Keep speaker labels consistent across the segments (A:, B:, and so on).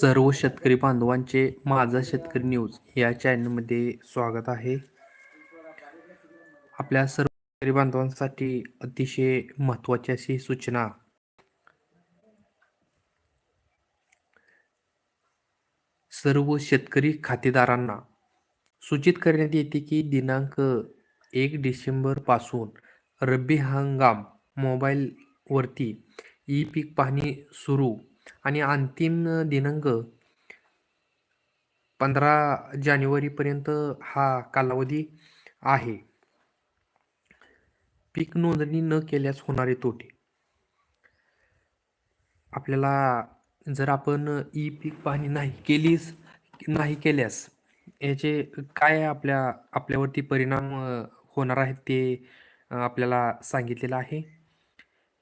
A: सर्व शेतकरी बांधवांचे माझा शेतकरी न्यूज या चॅनलमध्ये स्वागत आहे. आपल्या सर्व शेतकरी बांधवांसाठी अतिशय महत्त्वाची अशी सूचना. सर्व शेतकरी खातेदारांना सूचित करण्यात येते की दिनांक एक डिसेंबरपासून रब्बी हंगाम मोबाईलवरती ई पीक पाहणी सुरू आणि अंतिम दिनांक पंधरा जानेवारीपर्यंत हा कालावधी आहे. पीक नोंदणी न केल्यास होणारे तोटे. आपल्याला जर आपण ई पीक पाहणी नाही केलीच नाही केल्यास याचे काय आपल्या आपल्यावरती परिणाम होणार आहेत ते आपल्याला सांगितलेलं आहे?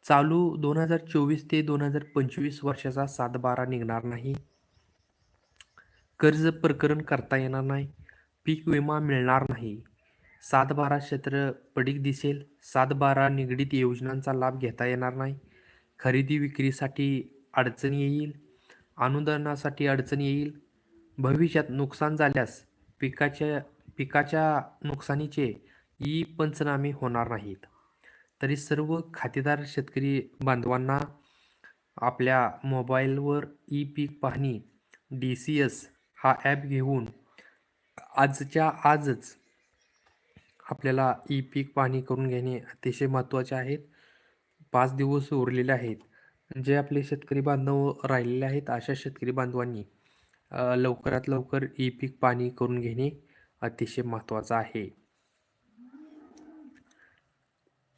A: चालू दोन हजार चोवीस ते दोन हजार पंचवीस वर्षाचा सातबारा निघणार नाही. कर्ज प्रकरण करता येणार नाही. पीक विमा मिळणार नाही. सातबारा क्षेत्र पडीक दिसेल. सातबारा निगडीत योजनांचा लाभ घेता येणार नाही. खरेदी विक्रीसाठी अडचण येईल. अनुदानासाठी अडचण येईल. भविष्यात नुकसान झाल्यास पिकाच्या पिकाच्या नुकसानीचे ई पंचनामे होणार नाहीत. तरी सर्व खातेदार शेतकरी बांधवांना आपल्या मोबाईलवर ई पीक पाहणी डी सी एस हा ॲप घेऊन आजच्या आजच आपल्याला ई पीक पाहणी करून घेणे अतिशय महत्त्वाचे आहेत पाच दिवस उरलेले आहेत. जे आपले शेतकरी बांधव राहिलेले आहेत अशा शेतकरी बांधवांनी लवकरात लवकर ई पीक पाहणी करून घेणे अतिशय महत्त्वाचं आहे.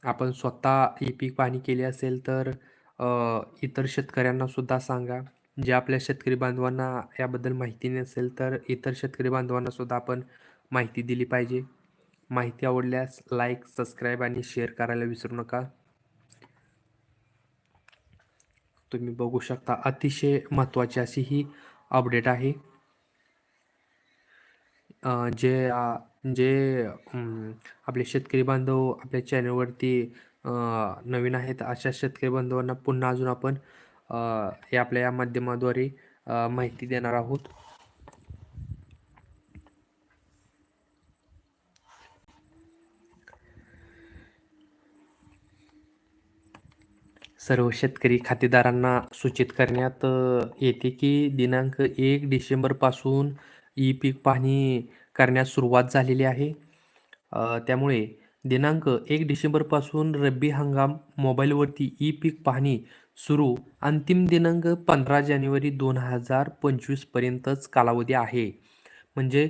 A: आपण स्वतः ही पीक पाहणी केली असेल तर अ, इतर शेतकऱ्यांना सुद्धा सांगा. जे आपल्या शेतकरी बांधवांना याबद्दल माहिती नसेल तर इतर शेतकरी बांधवांना सुद्धा आपण माहिती दिली पाहिजे. माहिती आवडल्यास लाईक सबस्क्राईब आणि शेअर करायला विसरू नका. तुम्ही बघू शकता अतिशय महत्त्वाची अशी ही अपडेट आहे. अ, जे म्हणजे, जे आपले शेतकरी बांधव आपल्या चॅनलवरती नवीन आहेत अशा शेतकरी बांधवांना पुन्हा अजून आपण हे आपल्या या माध्यमाद्वारे माहिती देणार आहोत. सर्व शेतकरी खातेदारांना सूचित करण्यात येते की दिनांक एक डिसेंबरपासून ई पीक पाहणी करण्यास सुरुवात झालेली आहे. त्यामुळे दिनांक एक डिसेंबरपासून रब्बी हंगाम मोबाईलवरती ई पीक पाहणी सुरू. अंतिम दिनांक पंधरा जानेवारी दोन हजार पंचवीसपर्यंतच कालावधी आहे. म्हणजे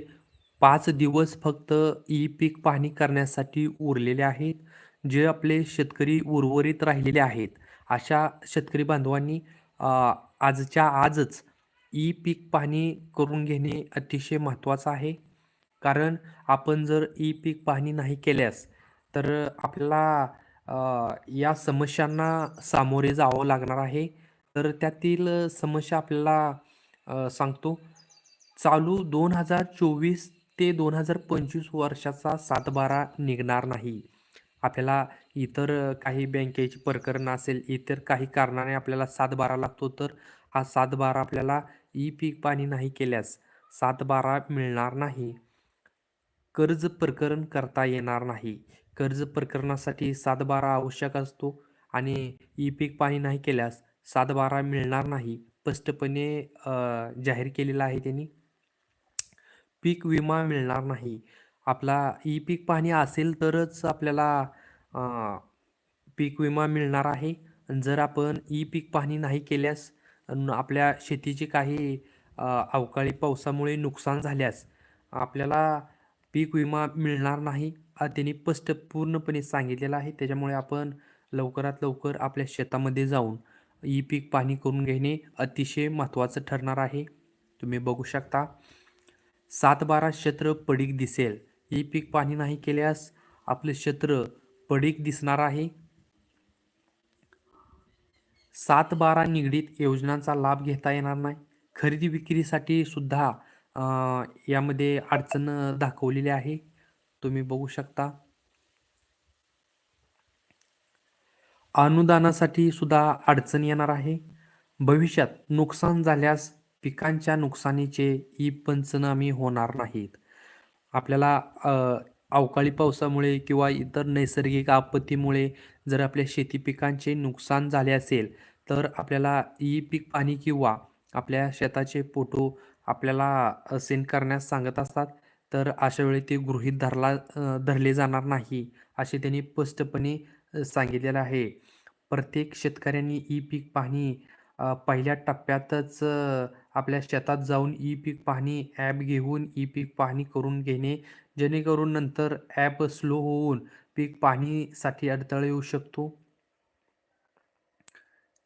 A: पाच दिवस फक्त ई पीक पाहणी करण्यासाठी उरलेले आहेत जे आपले शेतकरी उर्वरित राहिलेले आहेत. अशा शेतकरी बांधवांनी आजच्या आजच ई पीक पाहणी करून घेणे अतिशय महत्त्वाचं आहे. कारण आपण जर ई पीक पाहणी नाही केल्यास तर आपल्याला अ, या समस्यांना सामोरे जावं लागणार आहे. तर त्यातील समस्या आपल्याला अ, सांगतो. चालू दोन हजार चोवीस ते दोन हजार पंचवीस वर्षाचा सातबारा निघणार नाही. आपल्याला इतर काही बँकेची प्रकरण असेल इतर काही कारणाने आपल्याला सातबारा लागतो तर हा सातबारा आपल्याला ई पीक पाणी नाही केल्यास सातबारा मिळणार नाही. कर्ज प्रकरण करता येणार नाही. कर्ज प्रकरणासाठी सातबारा आवश्यक असतो आणि ई पीक पाणी नाही केल्यास सातबारा मिळणार नाही स्पष्टपणे जाहीर केलेला आहे त्यांनी. पीक विमा मिळणार नाही. आपला ई पीक पाहणी असेल तरच आपल्याला पीक विमा मिळणार आहे. जर आपण ई पीक पाहणी नाही केल्यास आपल्या शेतीचे काही अवकाळी पावसामुळे नुकसान झाल्यास आपल्याला पीक विमा मिळणार नाही हा त्यांनी स्पष्ट पूर्णपणे सांगितलेलं आहे. त्याच्यामुळे आपण लवकरात लवकर आपल्या शेतामध्ये जाऊन ई पीक पाणी करून घेणे अतिशय महत्त्वाचं ठरणार आहे. तुम्ही बघू शकता सातबारा क्षेत्र पडीक दिसेल. ही पीक पाणी नाही केल्यास आपले क्षेत्र पडीक दिसणार आहे. सात बारा निगडीत योजनांचा लाभ घेता येणार नाही. खरेदी विक्रीसाठी सुद्धा अ, यामध्ये अडचण दाखवलेली आहे. तुम्ही बघू शकता. अनुदानासाठी सुद्धा अडचण येणार आहे. भविष्यात नुकसान झाल्यास पिकांच्या नुकसानीचे ई पंचनामे होणार नाहीत. आपल्याला अवकाळी पावसामुळे किंवा इतर नैसर्गिक आपत्तीमुळे जर आपल्या शेती पिकांचे नुकसान झाले असेल तर आपल्याला ई पीक पाणी किंवा आपल्या शेताचे फोटो आपल्याला सेंड करण्यास सांगत असतात तर अशा वेळी ते गृहीत धरला धरले जाणार नाही असे त्यांनी स्पष्टपणे सांगितलेलं आहे. प्रत्येक शेतकऱ्यांनी ई पीक पाहणी पहिल्या टप्प्यातच आपल्या शेतात जाऊन ई पीक पाहणी ॲप घेऊन ई पीक पाहणी करून घेणे जेणेकरून नंतर ॲप स्लो होऊन पीक पाहणीसाठी अडथळा येऊ शकतो.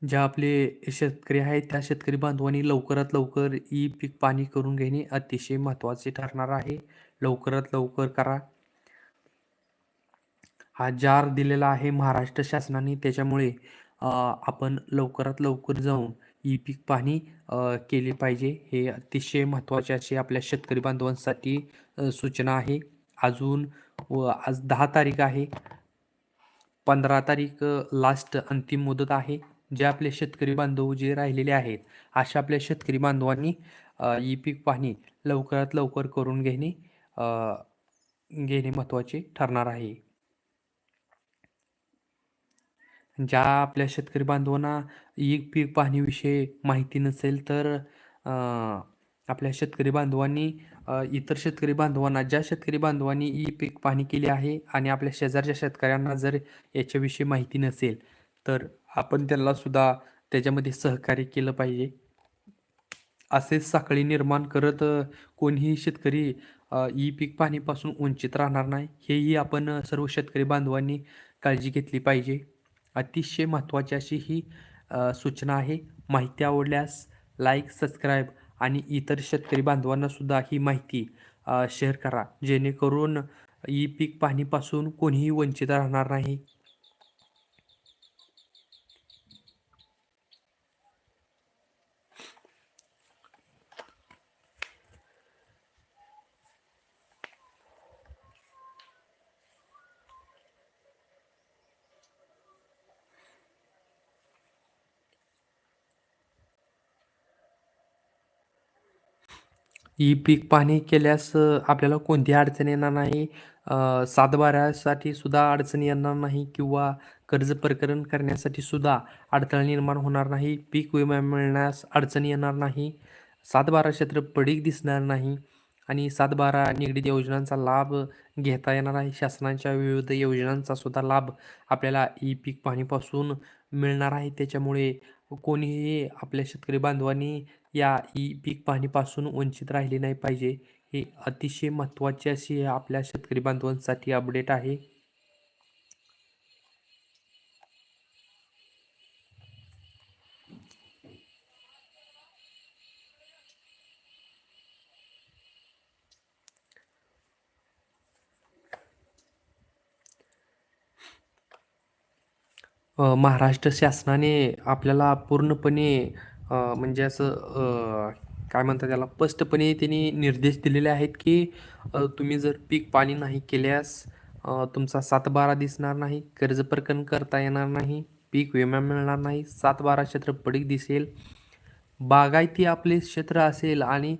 A: ज्या आपले शेतकरी आहेत त्या शेतकरी बांधवांनी लवकरात लवकर ई पीक पाणी करून घेणे अतिशय महत्त्वाचे ठरणार आहे. लवकरात लवकर करा. हा जार दिलेला आहे महाराष्ट्र शासनाने. त्याच्यामुळे आपण लवकरात लवकर जाऊन ई पीक पाहणी केली पाहिजे. हे अतिशय महत्त्वाचे असे आपल्या शेतकरी बांधवांसाठी सूचना आहे. अजून व आज दहा तारीख आहे. पंधरा तारीख लास्ट अंतिम मुदत आहे. जे आपले शेतकरी बांधव जे राहिलेले आहेत अशा आपल्या शेतकरी बांधवांनी ई पीक पाहणी लवकरात लवकर करून घेणे घेणे महत्त्वाचे ठरणार आहे. ज्या आपल्या शेतकरी बांधवांना ई पीक पाहणीविषयी माहिती नसेल तर आपल्या शेतकरी बांधवांनी इतर शेतकरी बांधवांना ज्या शेतकरी बांधवांनी ई पीक पाहणी केली आहे आणि आपल्या शेजारच्या शेतकऱ्यांना जर याच्याविषयी माहिती नसेल तर आपण त्यांना सुद्धा त्याच्यामध्ये सहकार्य केलं पाहिजे. असे साखळी निर्माण करत कोणीही शेतकरी ई पीक पाणीपासून वंचित राहणार नाही हेही आपण सर्व शेतकरी बांधवांनी काळजी घेतली पाहिजे. अतिशय महत्त्वाची अशी ही सूचना आहे. माहिती आवडल्यास लाईक सबस्क्राईब आणि इतर शेतकरी बांधवांनासुद्धा ही माहिती शेअर करा जेणेकरून ई पीक पाहणीपासून कोणीही वंचित राहणार नाही. ई पीक पाहणी केल्यास आपल्याला कोणतीही अडचण येणार नाही. सातबाऱ्यासाठी सुद्धा अडचण येणार नाही किंवा कर्ज प्रकरण करण्यासाठी सुद्धा अडथळा निर्माण होणार नाही. पीक विमा मिळण्यास अडचण येणार नाही. सातबारा क्षेत्र पडीक दिसणार नाही आणि सातबारा निगडीत योजनांचा लाभ घेता येणार आहे. शासनाच्या विविध योजनांचा सुद्धा लाभ आपल्याला ई पीक पाहणीपासून मिळणार आहे. त्याच्यामुळे कोणीही आपल्या शेतकरी बांधवांनी या ई पीक पाहणीपासून वंचित राहिले नाही पाहिजे. हे अतिशय महत्त्वाचे अशी आपल्या शेतकरी बांधवांसाठी अपडेट आहे. महाराष्ट्र शासनाने आपल्याला पूर्णपणे म्हणजे असं काय म्हणतात त्याला स्पष्टपणे त्यांनी निर्देश दिलेले आहेत की तुम्ही जर पीक पाणी नाही केल्यास तुमचा सातबारा दिसणार नाही कर्ज प्रकरण करता येणार नाही पीक विमा मिळणार नाही सातबारा क्षेत्र पडीक दिसेल. बागायती आपले क्षेत्र असेल आणि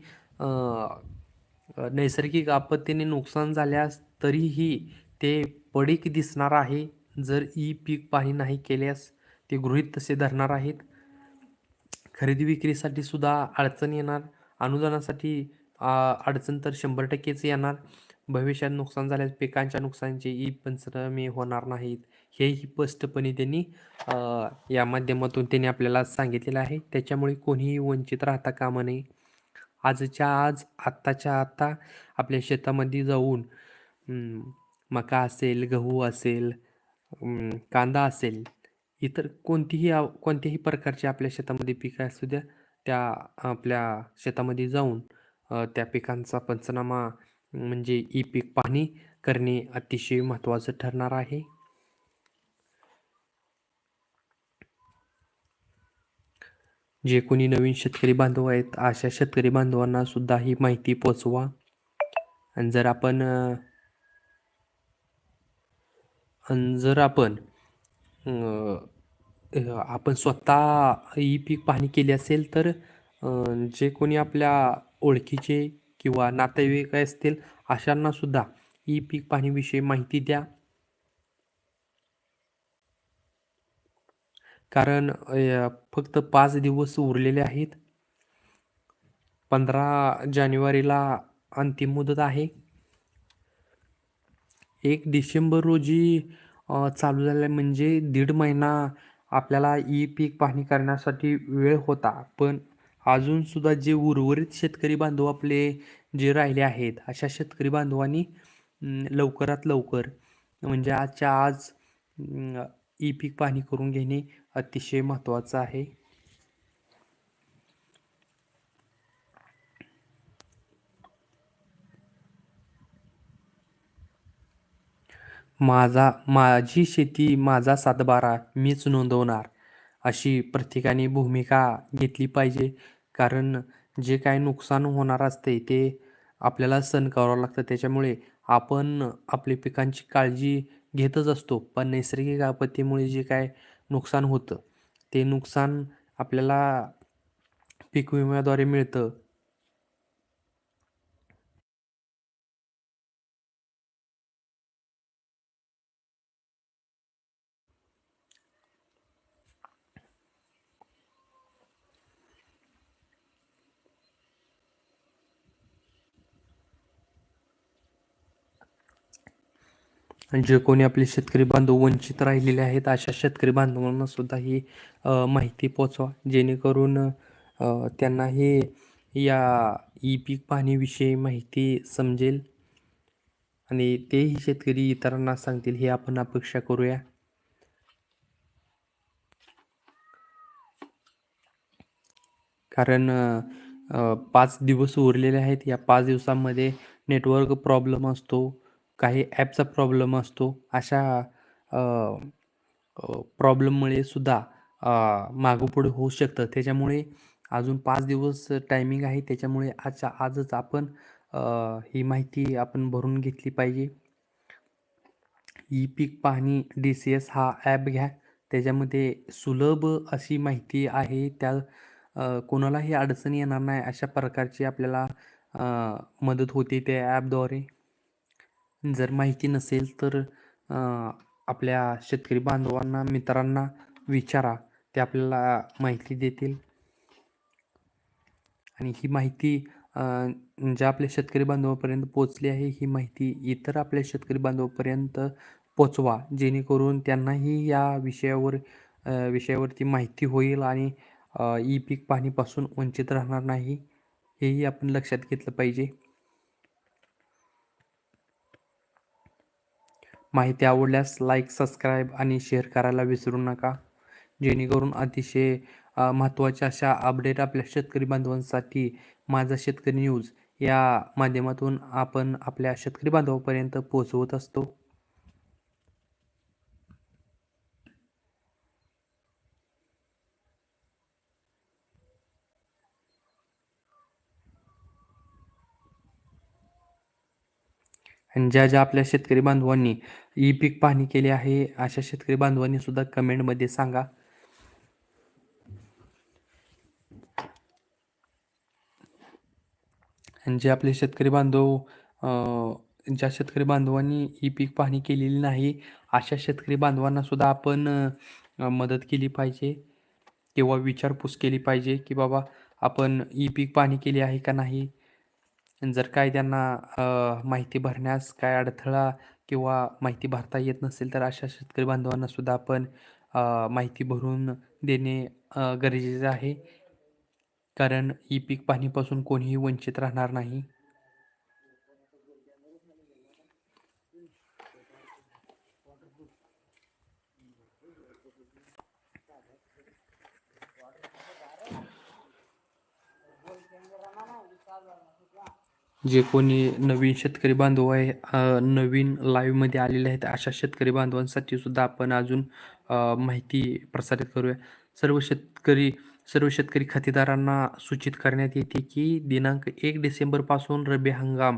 A: नैसर्गिक आपत्तीने नुकसान झाल्यास तरीही ते पडीक दिसणार आहे. जर ई पीक पाणी नाही केल्यास ते गृहित तसे धरणार आहेत. खरेदी विक्रीसाठी सुद्धा अडचण येणार. अनुदानासाठी अडचण तर शंभर टक्केच येणार. भविष्यात नुकसान झाल्यास पिकांच्या नुकसानीचे ई पंचनामे होणार नाहीत. हेही स्पष्टपणे त्यांनी या माध्यमातून त्यांनी आपल्याला सांगितलेलं आहे. त्याच्यामुळे कोणीही वंचित राहता कामा नये. आजच्या आज आत्ताच्या आत्ता आपल्या शेतामध्ये जाऊन मका असेल गहू असेल कांदा असेल इतर कोणतीही कोणत्याही प्रकारचे आपल्या शेतामध्ये पिकं असू द्या त्या आपल्या शेतामध्ये जाऊन त्या पिकांचा पंचनामा म्हणजे ई पीक पाहणी करणे अतिशय महत्त्वाचं ठरणार आहे. जे कोणी नवीन शेतकरी बांधव आहेत अशा शेतकरी बांधवांना सुद्धा ही माहिती पोचवा. आणि जर आपण जर आपण आपण स्वतः ई पीक पाहणी केली असेल तर जे कोणी आपल्या ओळखीचे किंवा नातेवाईक असतील अशांना सुद्धा ई पीक पाहणीविषयी माहिती द्या. कारण फक्त पाच दिवस उरलेले आहेत. पंधरा जानेवारीला अंतिम मुदत आहे. एक डिसेंबर रोजी चालू झालं म्हणजे दीड महिना आपल्याला ई पीक पाहणी करण्यासाठी वेळ होता पण अजूनसुद्धा जे उर्वरित शेतकरी बांधव आपले जे राहिले आहेत अशा शेतकरी बांधवांनी लवकरात लवकर म्हणजे आजच्या आज ई पीक पाहणी करून घेणे अतिशय महत्त्वाचं आहे. माझा माझी शेती माझा सातबारा मीच नोंदवणार अशी प्रत्येकाने भूमिका घेतली पाहिजे. कारण जे काय नुकसान होणार असते ते आपल्याला सहन करावं लागतं. त्याच्यामुळे आपण आपली पिकांची काळजी घेतच असतो. पण नैसर्गिक आपत्तीमुळे जे काय नुकसान होतं ते नुकसान आपल्याला पीक विम्याद्वारे मिळतं. जे कोणी आपले शेतकरी बांधव वंचित राहिलेले आहेत अशा शेतकरी बांधवांना सुद्धा ही माहिती पोचवा जेणेकरून त्यांनाही या ई पीक पाहणीविषयी माहिती समजेल. आणि तेही शेतकरी इतरांना सांगतील हे आपण अपेक्षा करूया. कारण पाच दिवस उरलेले आहेत. या पाच दिवसांमध्ये नेटवर्क प्रॉब्लेम असतो. काही ॲपचा प्रॉब्लेम असतो अशा प्रॉब्लेममुळे सुद्धा मागपुढे होऊ शकतं. त्याच्यामुळे अजून पाच दिवस टायमिंग आहे. त्याच्यामुळे आजच्या आजच आपण ही माहिती आपण भरून घेतली पाहिजे. ई पीक पाहणी डी सी एस हा ॲप घ्या. त्याच्यामध्ये सुलभ अशी माहिती आहे. त्या कोणालाही अडचण येणार नाही. अशा प्रकारची आपल्याला मदत होते त्या ॲपद्वारे. जर माहिती नसेल तर आपल्या शेतकरी बांधवांना मित्रांना विचारा. ते आपल्याला माहिती देतील. आणि ही माहिती ज्या आपल्या शेतकरी बांधवापर्यंत पोचली आहे ही माहिती इतर आपल्या शेतकरी बांधवापर्यंत पोचवा जेणेकरून त्यांनाही या विषयावर विषयावरती माहिती होईल आणि ई पीक पाणीपासून वंचित राहणार नाही. हेही आपण लक्षात घेतलं पाहिजे. माहिती आवडल्यास लाईक सबस्क्राईब आणि शेअर करायला विसरू नका. जेणेकरून अतिशय महत्त्वाच्या अशा अपडेट आपल्या शेतकरी बांधवांसाठी माझा शेतकरी न्यूज या माध्यमातून आपण आपल्या शेतकरी बांधवापर्यंत पोहोचवत असतो. आणि ज्या ज्या आपल्या शेतकरी बांधवांनी ई पीक पाहणी केली आहे अशा शेतकरी बांधवांनी सुद्धा कमेंटमध्ये सांगा. आणि जे आपले शेतकरी बांधव ज्या शेतकरी बांधवांनी ई पीक पाहणी केलेली नाही अशा शेतकरी बांधवांना सुद्धा आपण मदत केली पाहिजे किंवा विचारपूस केली पाहिजे की बाबा आपण ई पीक पाहणी केली आहे का नाही? जर काय त्यांना माहिती भरण्यास काय अडथळा किंवा माहिती भरता येत नसेल तर अशा शेतकरी बांधवांना सुद्धा आपण माहिती भरून देणे गरजेचे आहे. कारण ई पीक पाहणीपासून कोणीही वंचित राहणार नाही. जे कोणी नवीन शेतकरी बांधव आहे नवीन लाईव्हमध्ये आलेले आहेत अशा शेतकरी बांधवांसाठी सुद्धा आपण अजून माहिती प्रसारित करूया. सर्व शेतकरी सर्व शेतकरी खातेदारांना सूचित करण्यात येते की दिनांक एक डिसेंबरपासून रब्बी हंगाम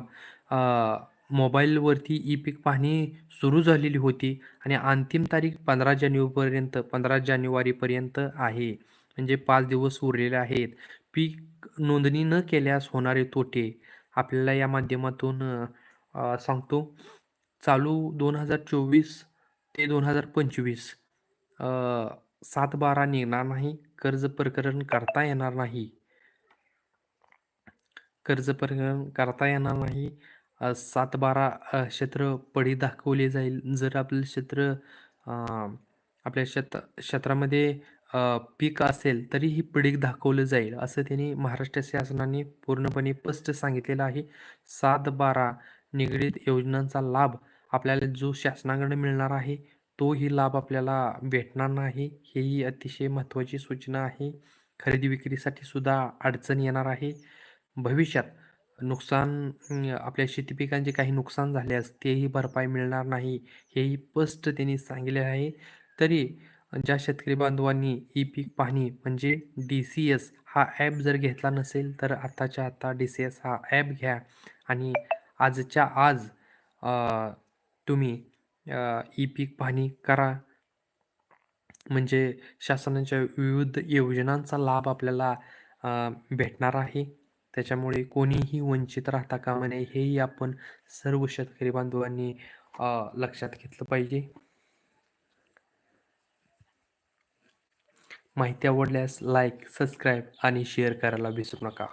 A: मोबाईलवरती ई पीक पाहणी सुरू झालेली होती आणि अंतिम तारीख पंधरा जानेवारीपर्यंत पंधरा जानेवारीपर्यंत आहे. म्हणजे पाच दिवस उरलेले आहेत. पीक नोंदणी न केल्यास होणारे तोटे आपल्याला या माध्यमातून सांगतो. चालू 2024 ते दोन हजार पंचवीस सात बारा निघणार नाही. कर्ज प्रकरण करता येणार नाही. कर्ज प्रकरण करता येणार नाही. सात बारा क्षेत्र पडी दाखवले जाईल. जर आपलं क्षेत्र आपल्या शेत क्षेत्रामध्ये अ, पीक असेल तरीही पडीक दाखवलं जाईल, असं त्यांनी महाराष्ट्र शासनाने पूर्णपणे स्पष्ट सांगितलेलं आहे. 7/12 निगडीत योजनांचा लाभ आपल्याला जो शासनाकडे मिळणार आहे, तोही लाभ आपल्याला भेटणार नाही. हेही अतिशय महत्त्वाची सूचना आहे. खरेदी विक्रीसाठी सुद्धा अडचण येणार आहे. भविष्यात नुकसान अं, आपल्या शेती पिकांचे काही नुकसान झाल्यास तेही भरपाई मिळणार नाही. हेही स्पष्ट त्यांनी सांगितले आहे. तरी ज्या शेतकरी बांधवांनी ई पीक पाहणी म्हणजे डी-सी-एस हा ॲप जर घेतला नसेल, तर आत्ताच्या आत्ता डी-सी-एस हा ॲप घ्या आणि आजच्या आज तुम्ही ई पीक पाहणी करा. म्हणजे शासनाच्या विविध योजनांचा लाभ आपल्याला भेटणार आहे. त्याच्यामुळे कोणीही वंचित राहता कामा नये, हेही आपण सर्व शेतकरी बांधवांनी लक्षात घेतलं पाहिजे. माहिती आवडल्यास लाईक, सबस्क्राईब आणि शेअर करायला विसरू नका.